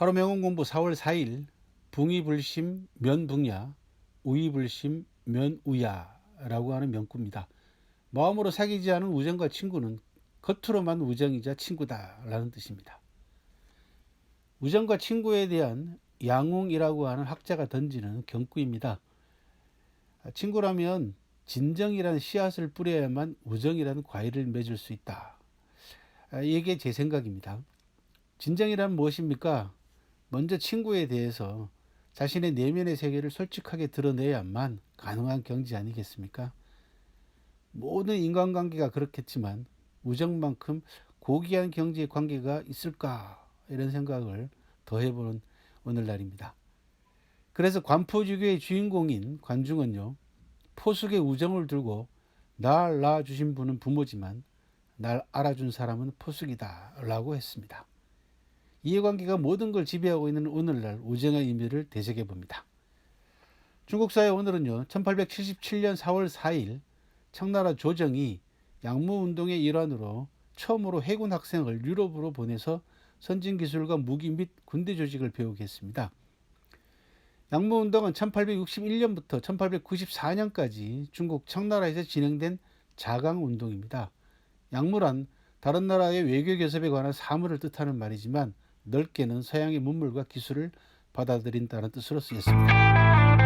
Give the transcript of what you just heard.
바로명언 공부 4월 4일 붕이불심 면붕야 우이불심 면우야라고 하는 명구입니다. 마음으로 사귀지 않은 우정과 친구는 겉으로만 우정이자 친구다라는 뜻입니다. 우정과 친구에 대한 양웅이라고 하는 학자가 던지는 경구입니다. 친구라면 진정이라는 씨앗을 뿌려야만 우정이라는 과일을 맺을 수 있다. 아, 이게 제 생각입니다. 진정이란 무엇입니까? 먼저 친구에 대해서 자신의 내면의 세계를 솔직하게 드러내야만 가능한 경지 아니겠습니까? 모든 인간관계가 그렇겠지만 우정만큼 고귀한 경지의 관계가 있을까 이런 생각을 더 해보는 오늘날입니다. 그래서 관포주교의 주인공인 관중은요 포숙의 우정을 들고 날 낳아주신 분은 부모지만 날 알아준 사람은 포숙이다라고 했습니다. 이해관계가 모든 걸 지배하고 있는 오늘날 우정의 의미를 되새겨 봅니다. 중국 사회 오늘은요 1877년 4월 4일 청나라 조정이 양무운동의 일환으로 처음으로 해군 학생을 유럽으로 보내서 선진 기술과 무기 및 군대 조직을 배우게 했습니다. 양무운동은 1861년부터 1894년까지 중국 청나라에서 진행된 자강운동입니다. 양무란 다른 나라의 외교 교섭에 관한 사물을 뜻하는 말이지만 넓게는 서양의 문물과 기술을 받아들인다는 뜻으로 쓰였습니다.